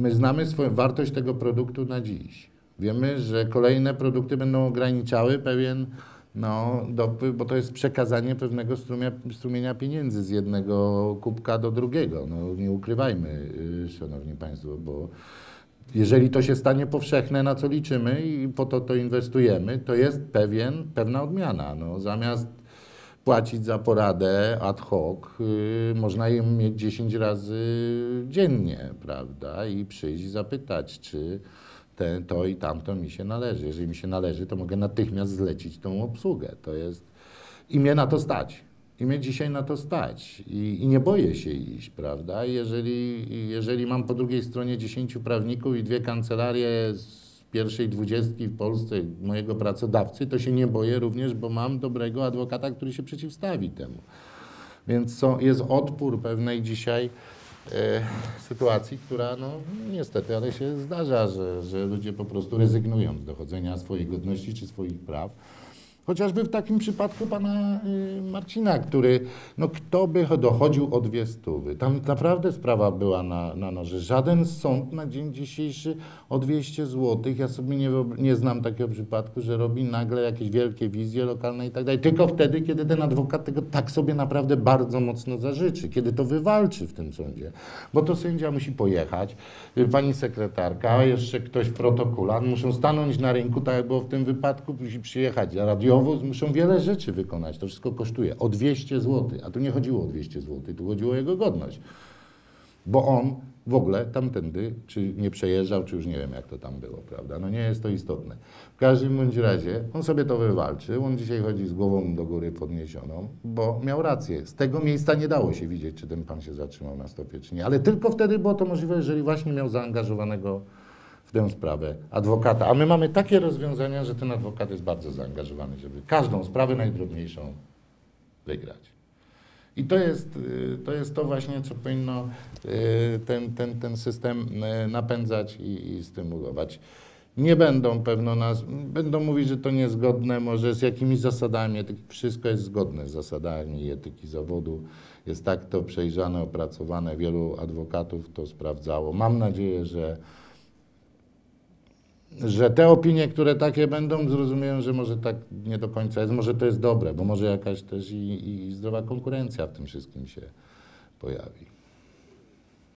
My znamy swoją wartość tego produktu na dziś. Wiemy, że kolejne produkty będą ograniczały pewien no, dopływ, bo to jest przekazanie pewnego strumia, strumienia pieniędzy z jednego kubka do drugiego. No, nie ukrywajmy, yy, szanowni państwo, bo jeżeli to się stanie powszechne, na co liczymy i po to to inwestujemy, to jest pewien, pewna odmiana. No, zamiast płacić za poradę ad hoc, yy, można ją mieć 10 razy dziennie, prawda? I przyjść i zapytać, czy te, to i tamto mi się należy. Jeżeli mi się należy, to mogę natychmiast zlecić tą obsługę. To jest... I mnie na to stać. I mnie dzisiaj na to stać. I, i nie boję się iść, prawda? Jeżeli, jeżeli mam po drugiej stronie 10 prawników i dwie kancelarie z pierwszej dwudziestki w Polsce mojego pracodawcy, to się nie boję również, bo mam dobrego adwokata, który się przeciwstawi temu. Więc są, jest odpór pewnej dzisiaj e, sytuacji, która no niestety, ale się zdarza, że, że ludzie po prostu rezygnują z dochodzenia swojej godności czy swoich praw. Chociażby w takim przypadku pana y, Marcina, który, no kto by dochodził o dwie stówy. Tam naprawdę sprawa była na, na noże. Żaden sąd na dzień dzisiejszy o 200 zł. Ja sobie nie, nie znam takiego przypadku, że robi nagle jakieś wielkie wizje lokalne i tak dalej. Tylko wtedy, kiedy ten adwokat tego tak sobie naprawdę bardzo mocno zażyczy, kiedy to wywalczy w tym sądzie. Bo to sędzia musi pojechać, y, pani sekretarka, a jeszcze ktoś protokolant, muszą stanąć na rynku, tak jak było w tym wypadku, musi przyjechać muszą wiele rzeczy wykonać. To wszystko kosztuje o 200 zł. A tu nie chodziło o 200 zł, tu chodziło o jego godność. Bo on w ogóle tamtędy, czy nie przejeżdżał, czy już nie wiem jak to tam było, prawda? No nie jest to istotne. W każdym bądź razie on sobie to wywalczył, on dzisiaj chodzi z głową do góry podniesioną, bo miał rację. Z tego miejsca nie dało się widzieć, czy ten pan się zatrzymał na stopie, czy nie. Ale tylko wtedy było to możliwe, jeżeli właśnie miał zaangażowanego w tę sprawę adwokata. A my mamy takie rozwiązania, że ten adwokat jest bardzo zaangażowany, żeby każdą sprawę najdrobniejszą wygrać. I to jest, y, to jest to właśnie, co powinno y, ten, ten, ten system y, napędzać i, i stymulować. Nie będą pewno nas, będą mówić, że to niezgodne może z jakimiś zasadami etyki. Wszystko jest zgodne z zasadami etyki zawodu. Jest tak to przejrzane, opracowane. Wielu adwokatów to sprawdzało. Mam nadzieję, że że te opinie, które takie będą, zrozumieją, że może tak nie do końca jest, może to jest dobre, bo może jakaś też i, i zdrowa konkurencja w tym wszystkim się pojawi.